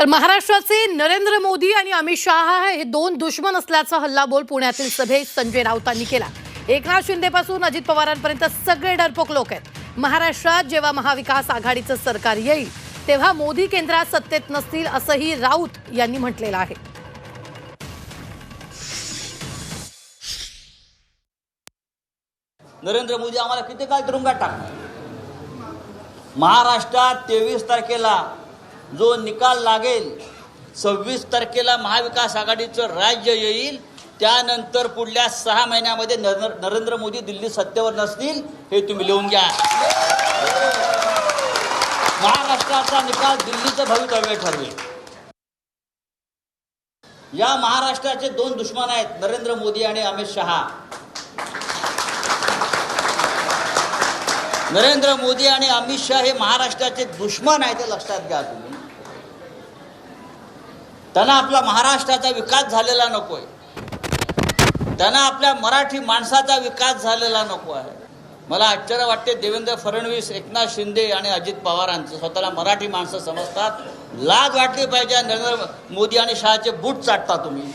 तर महाराष्ट्राचे नरेंद्र मोदी आणि अमित शहा हे दोन दुश्मन असल्याचा हल्लाबोल पुण्यातील सभेत संजय राऊतांनी केला. एकनाथ शिंदेपासून अजित पवारांपर्यंत सगळे डरपोक लोक आहेत. महाराष्ट्रात जेव्हा महाविकास आघाडीचं सरकार येईल तेव्हा मोदी केंद्रात सत्तेत नसतील असंही राऊत यांनी म्हटलेलं आहे. नरेंद्र मोदी आम्हाला किती काळ तुरुंगात टाकणार? महाराष्ट्रात तेवीस तारखेला जो निकाल लागेल सव्वीस तारखेला महाविकास आघाडीचं राज्य येईल त्यानंतर पुढल्या सहा महिन्यामध्ये नर- नरेंद्र मोदी दिल्ली सत्तेवर नसतील हे तुम्ही लिहून घ्या. महाराष्ट्राचा निकाल दिल्लीचं भवितव्य ठरवेल या महाराष्ट्राचे दोन दुश्मन आहेत नरेंद्र मोदी आणि अमित शहा. नरेंद्र मोदी आणि अमित शहा हे महाराष्ट्राचे दुश्मन आहेत ते लक्षात घ्या तुम्ही. त्यांना आपला महाराष्ट्राचा विकास झालेला नकोय. त्यांना आपल्या मराठी माणसाचा विकास झालेला नको आहे. मला आश्चर्य वाटते देवेंद्र फडणवीस एकनाथ शिंदे आणि अजित पवारांचं स्वतःला मराठी माणसं समजतात. लाज वाटली पाहिजे नरेंद्र मोदी आणि शहाचे बूट चाटता तुम्ही.